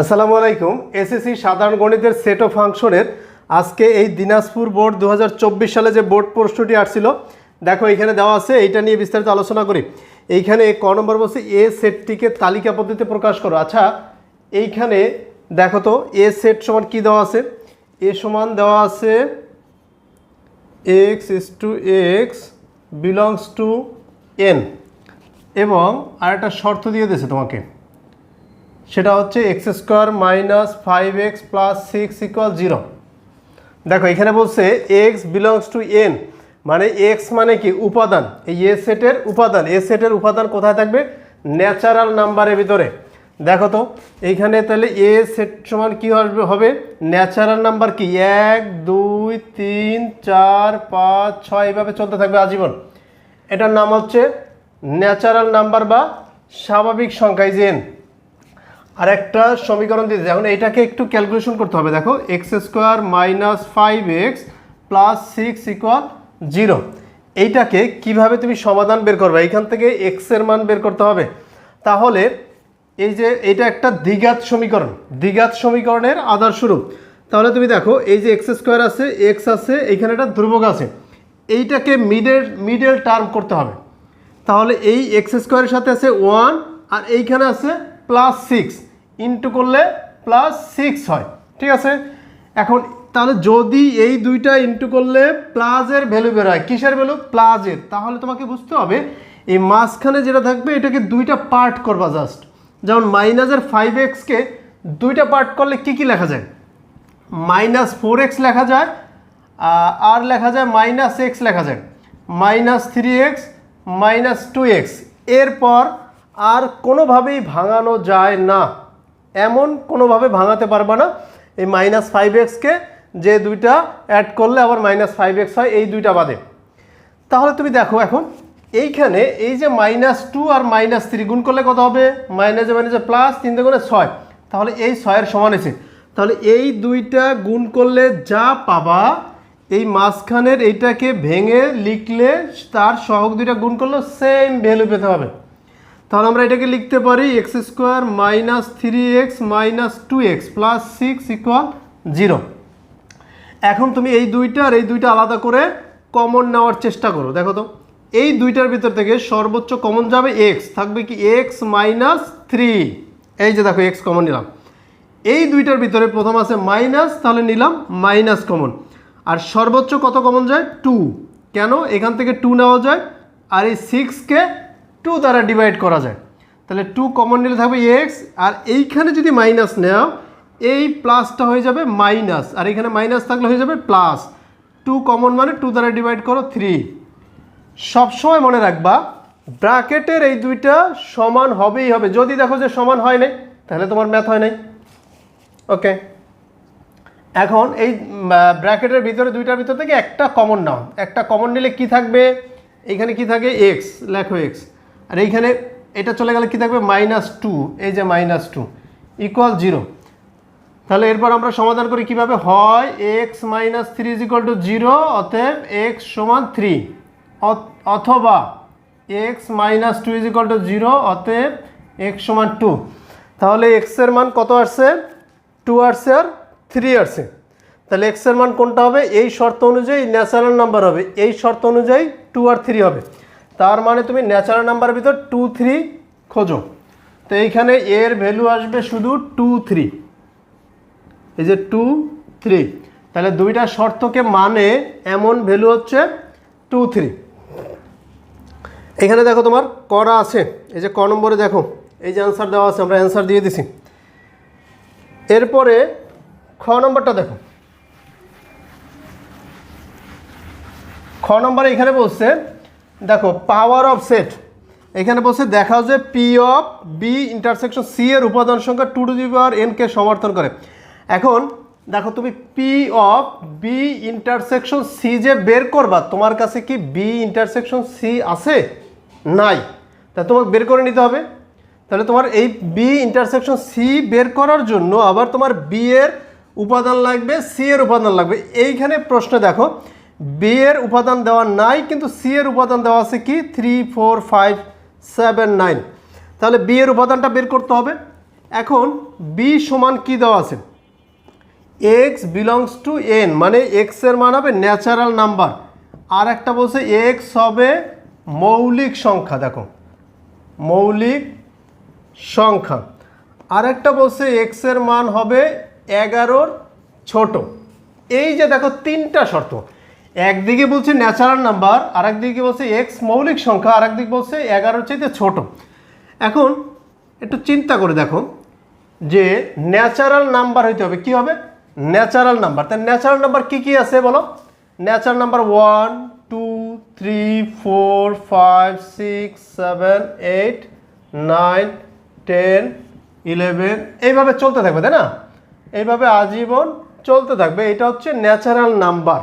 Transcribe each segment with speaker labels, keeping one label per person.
Speaker 1: আসসালামু আলাইকুম। এসএসসি সাধারণ গণিতের সেট অফ ফাংশনের আজকে এই দিনাজপুর বোর্ড দু হাজার চব্বিশ সালে যে বোর্ড প্রশ্নটি আসছিল, দেখো এখানে দেওয়া আছে, এইটা নিয়ে বিস্তারিত আলোচনা করি। এইখানে ক নম্বর বলছে, এ সেটটিকে তালিকা পদ্ধতিতে প্রকাশ করো। আচ্ছা এইখানে দেখো তো, এ সেট সমান কি দেওয়া আছে? এ সমান দেওয়া আছে x is to x belongs to N এবং আর একটা শর্ত দিয়ে দিয়েছে তোমাকে। সেটা হচ্ছে x square minus five x plus six equal zero. দেখো, এখানে বলছে এক্স বিলংস টু এন মানে এক্স মানে কি? উপাদান। এই এ সেটের উপাদান। এ সেটের উপাদান কোথায় থাকবে? ন্যাচারাল নাম্বারের ভিতরে। দেখো তো, এইখানে তাহলে এ সেট সমান কী আসবে হবে ন্যাচারাল নাম্বার কি? এক, দুই, তিন, চার, পাঁচ, ছয়, এইভাবে চলতে থাকবে আজীবন। এটার নাম হচ্ছে ন্যাচারাল নাম্বার বা স্বাভাবিক সংখ্যায় যে n। আর একটা সমীকরণ দিয়েছে। এখন এটাকে একটু ক্যালকুলেশন করতে হবে। দেখো x square minus five x plus six equal zero এইটাকে কীভাবে তুমি সমাধান বের করবে? এইখান থেকে এক্সের মান বের করতে হবে। তাহলে এই যে এটা একটা দ্বিঘাত সমীকরণ, দ্বিঘাত সমীকরণের আধার শুরু তাহলে তুমি দেখো, এই যে এক্স স্কোয়ার আছে এক্স আছে, এইখানে একটা ধ্রুবক আছে। এইটাকে মিডেল মিডল টার্ম করতে হবে। তাহলে এই এক্স স্কোয়ারের সাথে আছে ওয়ান আর এইখানে আছে প্লাস সিক্স ইন্টু করলে প্লাস সিক্স হয়, ঠিক আছে? এখন তাহলে যদি এই দুইটা ইন্টু করলে প্লাসের ভ্যালু বের হয় কিসের ভ্যালু প্লাসের তাহলে তোমাকে বুঝতে হবে, এই মাঝখানে যেটা থাকবে, এটাকে দুইটা পার্ট করবা জাস্ট যেমন মাইনাসের ফাইভ এক্সকে দুইটা পার্ট করলে কি কি লেখা যায়? মাইনাস ফোর এক্স লেখা যায় আর লেখা যায় মাইনাস এক্স লেখা যায়। Minus three x minus two x এরপর আর কোনোভাবেই ভাঙানো যায় না। এমন কোনোভাবে ভাঙাতে পারবে না। এই মাইনাস ফাইভ এক্সকে যে দুইটা অ্যাড করলে আবার মাইনাস ফাইভ এক্স হয়, এই দুইটা বাদে। তাহলে তুমি দেখো এখন, এইখানে এই যে মাইনাস টু আর মাইনাস থ্রি গুণ করলে কত হবে? মাইনাসে মাইনাসে প্লাস তিন গুণে ছয়। তাহলে এই ছয়ের সমান আছে তাহলে এই দুইটা গুণ করলে যা পাবা, এই মাঝখানের এইটাকে ভেঙে লিখলে তার সহগ দুইটা গুণ করলে সেম ভ্যালু পেতে হবে। তাহলে আমরা এটাকে লিখতে পারি x square minus three x minus two x plus six equal zero এখন তুমি এই দুইটা আর এই দুইটা আলাদা করে কমন নেওয়ার চেষ্টা করো। দেখো তো, এই দুইটার ভিতর থেকে সর্বোচ্চ কমন যাবে এক্স থাকবে কি এক্স মাইনাস থ্রি এই যে দেখো এক্স কমন নিলাম। এই দুইটার ভিতরে প্রথম আছে মাইনাস তাহলে নিলাম মাইনাস কমন আর সর্বোচ্চ কত কমন যায়? টু কেন? এখান থেকে টু নেওয়া যায়। আর এই সিক্সকে টু দ্বারা ডিভাইড করা যায়। তাহলে টু কমন নিলে থাকবে এক্স আর এইখানে যদি মাইনাস নেও, এই প্লাসটা হয়ে যাবে মাইনাস আর এখানে মাইনাস থাকলে হয়ে যাবে প্লাস টু কমন মানে টু দ্বারা ডিভাইড করো থ্রি সবসময় মনে রাখবা, ব্র্যাকেটের এই দুইটা সমান হবেই হবে। যদি দেখো যে সমান হয় নাই, তাহলে তোমার ম্যাথ হয় নাই। ওকে? এখন এই ব্র্যাকেটের ভিতরে দুইটার ভিতর থেকে একটা কমন নাও। একটা কমন নিলে কি থাকবে? এইখানে কি থাকে? এক্স লেখো এক্স আর এইখানে এটা চলে গেলে কি থাকবে? মাইনাস টু এই যে মাইনাস টু ইকুয়াল জিরো তাহলে এরপর আমরা সমাধান করি কীভাবে? হয় x minus three is equal to zero অতএব এক্স সমান থ্রি অথবা x minus two is equal to zero অতএব এক্স সমান টু তাহলে এক্সের মান কত আসছে? টু আসছে আর থ্রি আসছে। তাহলে এক্সের মান কোনটা হবে? এই শর্ত অনুযায়ী ন্যাচারাল নাম্বার হবে। এই শর্ত অনুযায়ী টু আর থ্রি হবে। তার মানে তুমি ন্যাচারাল নাম্বারের ভিতর টু থ্রি খোঁজো। তো এইখানে এর ভ্যালু আসবে শুধু টু থ্রি এই যে টু থ্রি তাহলে দুইটা শর্তকে মানে এমন ভ্যালু হচ্ছে টু থ্রি এখানে দেখো তোমার করা আছে। এই যে ক নম্বরে দেখো, এই যে অ্যান্সার দেওয়া আছে, আমরা অ্যান্সার দিয়ে দিছি। এরপরে খ নম্বরটা দেখো। খ নম্বরে এখানে বলছে দেখো পাওয়ার অফ সেট এখানে বলছে, দেখাও যে P of B intersection C এর উপাদান সংখ্যা two to the power N কে সমর্থন করে। এখন, দেখো তুমি P of B intersection C যে বের করবা, তোমার কাছে কি বি ইন্টারসেকশন সি আছে? নাই। তা তোমাকে বের করে নিতে হবে। তাহলে তোমার এই বি ইন্টারসেকশন সি বের করার জন্য আবার তোমার বি এর উপাদান লাগবে সি এর উপাদান লাগবে। এইখানে প্রশ্ন দেখো বি এর উপাদান দেওয়া নাই, কিন্তু সি এর উপাদান দেওয়া আছে কি? Three four five seven nine তাহলে বি এর উপাদানটা বের করতে হবে। এখন বি সমান কি দেওয়া আছে? এক্স বিলংস টু এন মানে এক্সের মান হবে ন্যাচারাল নাম্বার আর একটা বলছে এক্স হবে মৌলিক সংখ্যা, দেখো। মৌলিক সংখ্যা। আর একটা বলছে এক্সের মান হবে এগারোর ছোট। এই যে দেখো, তিনটা শর্ত। একদিকে বলছে ন্যাচারাল নাম্বার আর একদিকে বলছে এক্স মৌলিক সংখ্যা আর একদিকে বলছে এগারোর চাইতে ছোট। এখন একটু চিন্তা করে দেখো যে ন্যাচারাল নাম্বার হইতে হবে, কি হবে? ন্যাচারাল নাম্বার তাই ন্যাচারাল নাম্বার কি কি আছে বলো? Natural number one two three four five six seven eight nine ten eleven এইভাবে চলতে থাকবে, তাই না? এইভাবে আজীবন চলতে থাকবে। এটা হচ্ছে ন্যাচারাল নাম্বার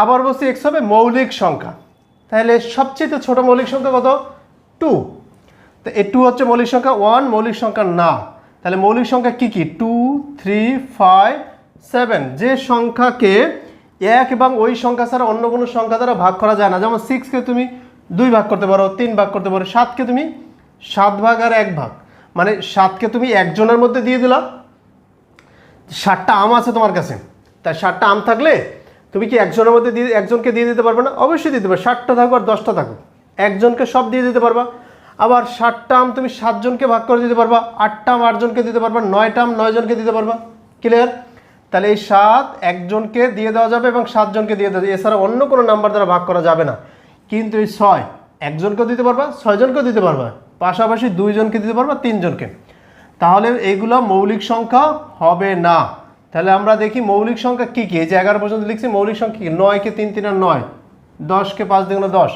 Speaker 1: আবার বলছি এক্স হবে মৌলিক সংখ্যা। তাহলে সবচেয়ে ছোট মৌলিক সংখ্যা কত? টু তো এ টু হচ্ছে মৌলিক সংখ্যা ওয়ান মৌলিক সংখ্যা না তাহলে মৌলিক সংখ্যা কি কি? টু থ্রি ফাইভ সেভেন যে সংখ্যাকে এক এবং ওই সংখ্যা ছাড়া অন্য কোনো সংখ্যা দ্বারা ভাগ করা যায় না। যেমন সিক্সকে তুমি দুই ভাগ করতে পারো, তিন ভাগ করতে পারো সাতকে তুমি সাত ভাগ আর এক ভাগ। মানে সাতকে তুমি একজনের মধ্যে দিয়ে দিলা। ষাটটা আম আছে তোমার কাছে। তাই ষাটটা আম থাকলে তুমি কি একজনের মধ্যে দিয়ে একজনকে দিয়ে দিতে পারবে না? অবশ্যই দিতে পারবে ষাটটা থাকুক আর দশটা থাকুক। একজনকে সব দিয়ে দিতে পারবা। আবার ষাটটা আম তুমি সাতজনকে ভাগ করে দিতে পারবা। আটটা আম আটজনকে দিতে পারবা। নয়টা আম নয়জনকে দিতে পারবা। ক্লিয়ার তাহলে এই সাত একজনকে দিয়ে দেওয়া যাবে এবং সাতজনকে দিয়ে দেওয়া যাবে। এছাড়া অন্য কোনো নাম্বার দ্বারা ভাগ করা যাবে না। কিন্তু এই ছয়, একজনকেও দিতে পারবা, ছয়জনকেও দিতে পারবা। পাশাপাশি দুইজনকে দিতে পারবা, তিনজনকে। তাহলে এইগুলো মৌলিক সংখ্যা হবে না। তাহলে আমরা দেখি মৌলিক সংখ্যা কী কী? এই যে এগারো পর্যন্ত লিখছি, মৌলিক সংখ্যা কী? নয়কে তিন তিন আর নয়। দশকে পাঁচ দিগুলো দশ।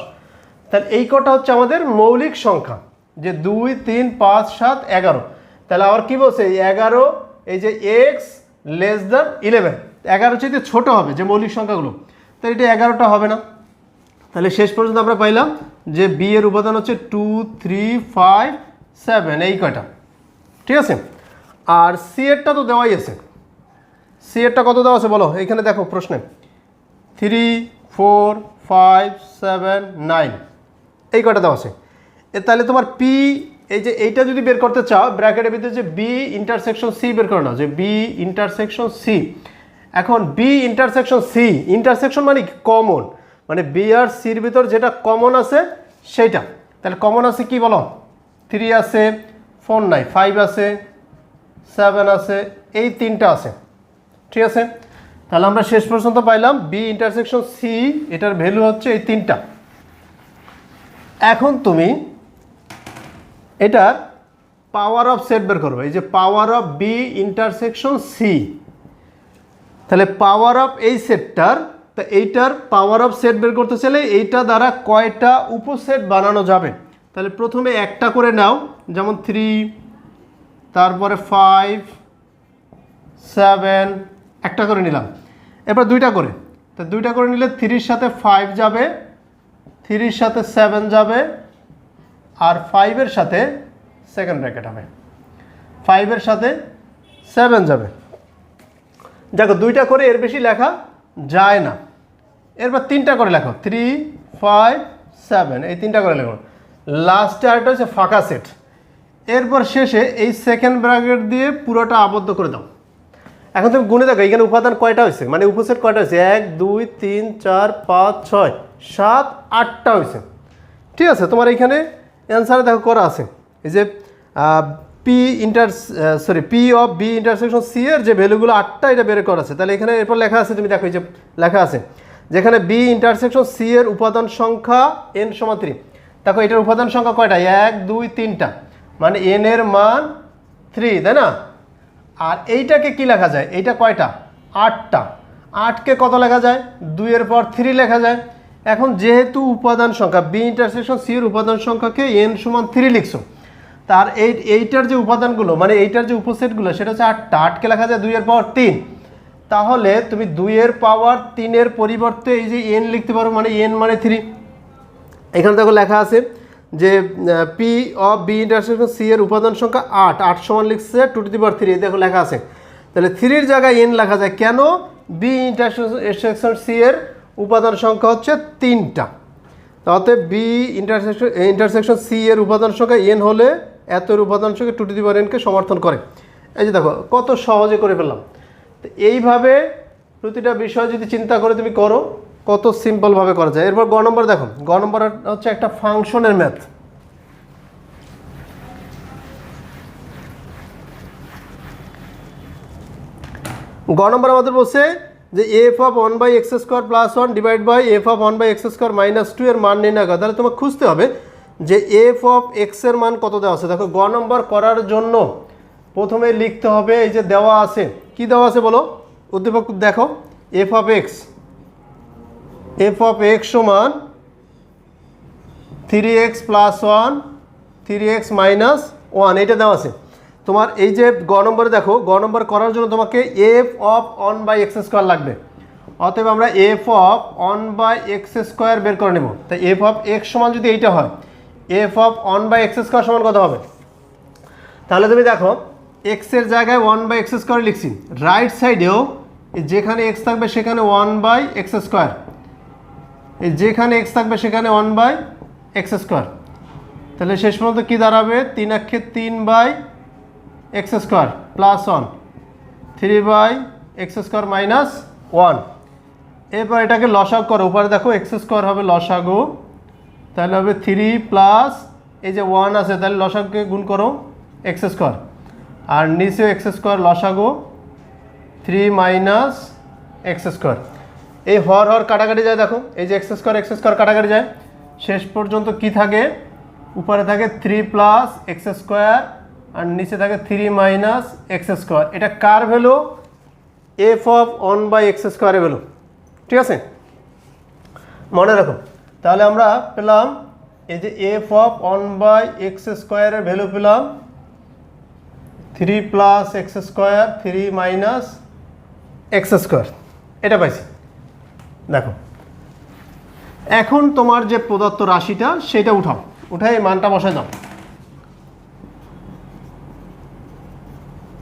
Speaker 1: তাহলে এই কটা হচ্ছে আমাদের মৌলিক সংখ্যা। যে দুই, তিন, পাঁচ, সাত, এগারো। তাহলে আবার কী বলছে? এই এগারো, এই যে এক্স লেস দ্যান ইলেভেন এগারো চাইতে ছোটো হবে যে মৌলিক সংখ্যাগুলো। তাহলে এটা এগারোটা হবে না। তাহলে শেষ পর্যন্ত আমরা পাইলাম যে বি এর উপাদান হচ্ছে টু থ্রি ফাইভ সেভেন এই কয়টা। ঠিক আছে? আর সি এরটা তো দেওয়াই আছে। সি এরটা কত দেওয়া আছে বলো? এখানে দেখো প্রশ্নে। Three four five seven nine এই কয়টা দেওয়া আছে? এ তাহলে তোমার পি এই যে এইটা যদি বের করতে চাও, ব্র্যাকেটের ভিতরে যে বি ইন্টারসেকশন সি বের করে নাও, যে বি ইন্টারসেকশন সি এখন বি ইন্টারসেকশন সি ইন্টারসেকশন মানে কমন মানে বি আর সির ভিতর যেটা কমন আছে, সেইটা। তাহলে কমন আছে কি বলো? থ্রি আছে ফোর নাই। ফাইভ আছে সেভেন আছে, এই তিনটা আছে। ঠিক আছে? তাহলে আমরা শেষ পর্যন্ত পাইলাম। বি ইন্টারসেকশন সি এটার ভ্যালু হচ্ছে এই তিনটা। এখন তুমি এটার পাওয়ার অফ সেট বের করবে এই যে power of B intersection C তাহলে পাওয়ার অফ এই সেটটার তা এইটার পাওয়ার অফ সেট বের করতে চাইলে এইটা দ্বারা কয়টা উপসেট বানানো যাবে? তাহলে প্রথমে একটা করে নাও, যেমন থ্রি তারপরে ফাইভ সেভেন একটা করে নিলাম। এরপর দুইটা করে। তো দুইটা করে নিলে থ্রির সাথে ফাইভ যাবে থ্রির সাথে সেভেন যাবে, আর ফাইভের সাথে সেকেন্ড ব্র্যাকেট হবে। ফাইভের সাথে সেভেন যাবে। দেখো, দুইটা করে এর বেশি লেখা যায় না। এরপর তিনটা করে লেখো। থ্রি ফাইভ সেভেন এই তিনটা করে লেখো। লাস্টে আরেকটা হচ্ছে ফাঁকা সেট এরপর শেষে এই সেকেন্ড ব্র্যাকেট দিয়ে পুরোটা আবদ্ধ করে দাও। এখন তুমি গুনে দেখো, এখানে উপাদান কয়টা হয়েছে? মানে উপসেট কয়টা হয়েছে? এক, দুই, তিন, চার, পাঁচ, ছয়, সাত, আটটা হয়েছে। ঠিক আছে, তোমার এখানে অ্যান্সারে দেখো করা আছে। এই যে P inter sorry P of B intersection C এর যে ভ্যালুগুলো আটটা এটা বের করা আছে। তাহলে এখানে এরপর লেখা আছে, তুমি দেখো এই যে লেখা আছে, যেখানে বি ইন্টারসেকশন সি এর উপাদান সংখ্যা এন সমান থ্রি দেখো, এটার উপাদান সংখ্যা কয়টা? এক, দুই, তিনটা। মানে এন এর মান থ্রি তাই না? আর এইটাকে কি লেখা যায়? এইটা কয়টা? আটটা। আটকে কত লেখা যায়? দুইয়ের পর থ্রি লেখা যায়। এখন যেহেতু উপাদান সংখ্যা বি ইন্টারসেকশন সি এর উপাদান সংখ্যাকে এন সমান থ্রি লিখছো, তার এই, এইটার যে উপাদানগুলো মানে এইটার যে উপসেটগুলো, সেটা হচ্ছে আটটা। আটকে লেখা যায় দুইয়ের পাওয়ার তিন। তাহলে তুমি দুইয়ের পাওয়ার তিনের পরিবর্তে এই যে এন লিখতে পারো মানে এন মানে থ্রি এখানে দেখো লেখা আছে যে P of B intersection C এর উপাদান সংখ্যা আট আট সমান লিখছে two to the power three দেখো লেখা আছে। তাহলে থ্রির জায়গায় এন লেখা যায়, কেন? বি ইন্টারসেকশন সি এর উপাদান সংখ্যা হচ্ছে তিনটা। তাতে বি ইন্টারসেকশন ইন্টারসেকশন সি এর উপাদান সংখ্যা এন হলে এত এর উপাদান সংখ্যা টু টু দি পাওয়ার এনকে সমর্থন করে। এই যে দেখো, কত সহজে করে ফেললাম। তো এইভাবে প্রতিটা বিষয় যদি চিন্তা করে তুমি করো কত সিম্পলভাবে করা যায়। এরপর গ নম্বর দেখো গ নম্বর হচ্ছে একটা ফাংশনের ম্যাথ গ নম্বর আমাদের বলছে যে F of one by x square plus one divide by F of one by x square minus two এর মান নির্ণয় করা। তাহলে তোমাকে খুঁজতে হবে যে এফ অফ এক্সের মান কত দেওয়া আছে। দেখো, গ নম্বর করার জন্য প্রথমে লিখতে হবে, এই যে দেওয়া আছে। কি দেওয়া আছে বলো? উদ্দীপক দেখো F of x F of x সমান three x plus one three x minus one এটা দেওয়া আছে। তোমার এই যে গ নম্বরে দেখো, গ নম্বর করার জন্য তোমাকে F of one by x square লাগবে। অতএব আমরা F of one by x square বের করে নেব। তাই এফ অফ এক্স সমান যদি এইটা হয় F of one by x square সমান কত হবে? তাহলে তুমি দেখো এক্সের জায়গায় ওয়ান বাই এক্স স্কোয়ার লিখছি। রাইট সাইডেও যেখানে এক্স থাকবে সেখানে ওয়ান বাই এক্স স্কোয়ার এই যেখানে এক্স থাকবে সেখানে ওয়ান বাই এক্স স্কোয়ার তাহলে শেষ পর্যন্ত কী দাঁড়াবে? তিন আক্ষে তিন by x square plus one three by x square minus one এরপর এটাকে লসাগ করো। উপরে দেখো এক্স স্কোয়ার হবে লসাগু। তাহলে হবে থ্রি প্লাস এই যে ওয়ান আছে, তাহলে লসাগুকে গুণ করো এক্স স্কোয়ার আর নিচেও এক্স স্কোয়ার লসাগু। থ্রি মাইনাস এক্স স্কোয়ার এই হর হর কাটাকাটি যায় দেখো, এই যে এক্স স্কোয়ার এক্স স্কোয়ার কাটাকাটি যায়। শেষ পর্যন্ত কি থাকে? উপরে থাকে থ্রি প্লাস এক্স স্কোয়ার আর নিচে থাকে থ্রি মাইনাস এক্স স্কোয়ার এটা কার value F of one by x স্কোয়ারের ভ্যালু ঠিক আছে? মনে রাখো। তাহলে আমরা পেলাম এই যে F of one by x স্কোয়ারের ভ্যালু পেলাম। Three plus x square three minus x square এটা পাইছি। দেখো। এখন তোমার যে প্রদত্ত রাশিটা, সেটা উঠাও। উঠাই মানটা বসায় দাও।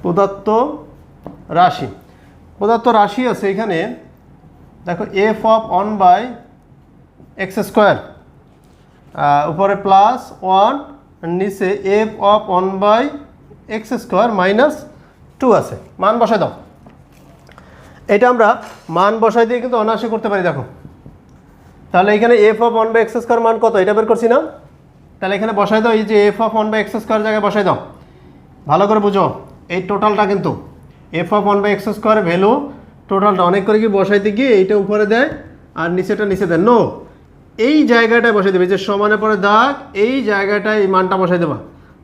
Speaker 1: প্রদত্ত রাশি। প্রদত্ত রাশি আছে এখানে, দেখো F of one by x square উপরে প্লাস ওয়ান নিচে F of one by x square minus two আছে। মান বসায় দাও। এটা আমরা মান বসাই দিয়ে কিন্তু অনায়াসে করতে পারি, দেখো। তাহলে এখানে F of one by x square মান কত? এটা বের করছি না? তাহলে এখানে বসাই দাও, এই যে F of one by x square জায়গায় বসাই দাও। ভালো করে বুঝো, এই টোটালটা কিন্তু F of one by x square value টোটালটা অনেক করে কি বসাইতে গিয়ে এইটা উপরে দেয় আর নিচেটা নিচে দেয়। নো এই জায়গাটায় বসাই দেবে যে সমানের পরে দাগ, এই জায়গাটায় এই মানটা বসাই দেবা।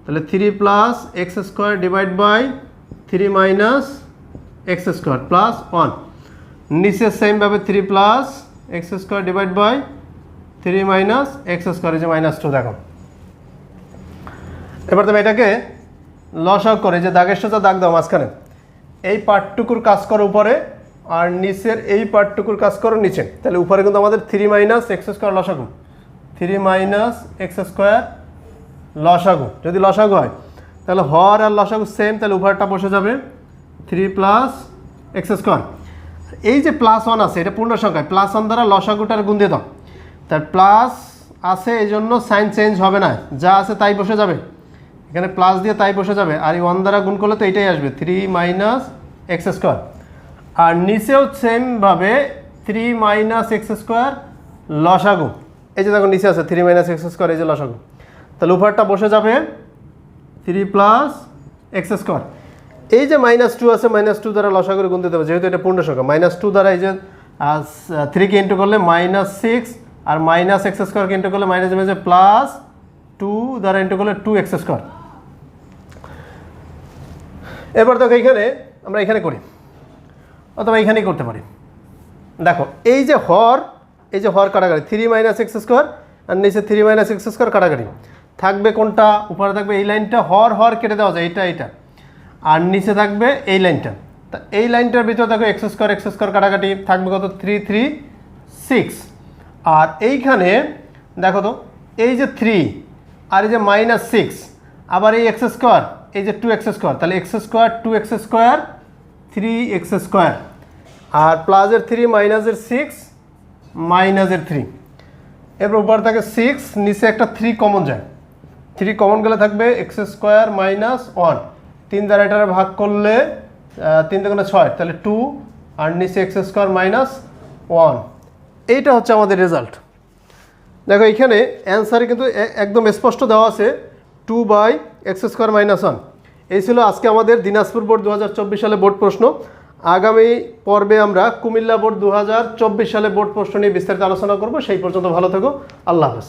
Speaker 1: তাহলে three plus x square divide by three minus x square plus one. নিচে সেমভাবে three plus x square divide by three minus x square যে মাইনাস টু দেখো। এবার তুমি এটাকে লসাগ করে যে দাগের সাথে দাগ দাও মাঝখানে। এই পার্টটুকুর কাজ করো উপরে, আর নিচের এই পার্টটুকুর কাজ করো নিচে। তাহলে উপরে কিন্তু আমাদের থ্রি মাইনাস এক্স স্কোয়ার লসাগু। থ্রি মাইনাস এক্স স্কোয়ার লসাগু। যদি লসাগু হয়, তাহলে হর আর লসাগু সেম তাহলে উপরটা বসে যাবে। Three plus x square. এই যে প্লাস ওয়ান আছে, এটা পূর্ণ সংখ্যায় প্লাস ওয়ান দ্বারা লসাগুটার গুণ দিয়ে দাও। তার প্লাস আছে এই জন্য সাইন চেঞ্জ হবে না, যা আছে তাই বসে যাবে। এখানে প্লাস দিয়ে তাই বসে যাবে, আর এই ওয়ান দ্বারা গুণ করলে তো এটাই আসবে, থ্রি মাইনাস এক্স স্কোয়ার। আর নিচেও সেমভাবে থ্রি মাইনাস এক্স স্কোয়ার লসাগু। এই যে দেখো নিচে আছে, থ্রি মাইনাস এক্স স্কোয়ার, এই যে লসাগু। তাহলে উপরটা বসে যাবে, থ্রি প্লাস এক্স স্কোয়ার। এই যে মাইনাস টু আছে মাইনাস টু দ্বারা লসা করে গুনতে দেবে, যেহেতু এটা পূর্ণ সংখ্যা মাইনাস টু দ্বারা এই যে থ্রিকে ইন্টু করলে মাইনাস সিক্স আর মাইনাস এক্স স্কোয়ারকে ইন্টু করলে মাইনাস যে প্লাস টু দ্বারা ইন্টু করলে টু এক্স স্কোয়ার এবার দেখো এইখানে আমরা এখানে করি, অথবা এইখানেই করতে পারি। দেখো, এই যে হর, এই যে হর কাটাকাটি থ্রি মাইনাস এক্স স্কোয়ার আর নিচে থ্রি মাইনাস এক্স স্কোয়ার কাটাকাটি। থাকবে কোনটা? উপরে থাকবে, এই লাইনটা হর হর কেটে দেওয়া যায় এটা এটা আর নিচে থাকবে এই লাইনটা। তা এই লাইনটার ভিতরে দেখো এক্স স্কোয়ার এক্স স্কোয়ার কাটাকাটি থাকবে কত? থ্রি থ্রি সিক্স আর এইখানে দেখো তো, এই যে থ্রি আর এই যে মাইনাস সিক্স আবার এই এক্স স্কোয়ার এই যে টু এক্স স্কোয়ার তাহলে x square two x square three x square আর প্লাসের থ্রি মাইনাসের সিক্স মাইনাসের থ্রি এরপর উপর থাকে সিক্স নিচে একটা থ্রি কমন যায়। থ্রি কমন গেলে থাকবে এক্স স্কোয়ার মাইনাস ওয়ান তিন দ্বারা এটার ভাগ করলে তিন দুগুণে ছয়, তাহলে টু আর নিচে এক্স স্কোয়ার মাইনাস ওয়ান এইটা হচ্ছে আমাদের রেজাল্ট দেখো এখানে অ্যান্সারে কিন্তু একদম স্পষ্ট দেওয়া আছে two by x square minus one এই ছিল আজকে আমাদের দিনাজপুর বোর্ড দু হাজার চব্বিশ সালে বোর্ড প্রশ্ন। আগামী পর্বে আমরা কুমিল্লা বোর্ড দু হাজার চব্বিশ সালে বোর্ড প্রশ্ন নিয়ে বিস্তারিত আলোচনা করব। সেই পর্যন্ত ভালো থেকো। আল্লাহ হাফেজ।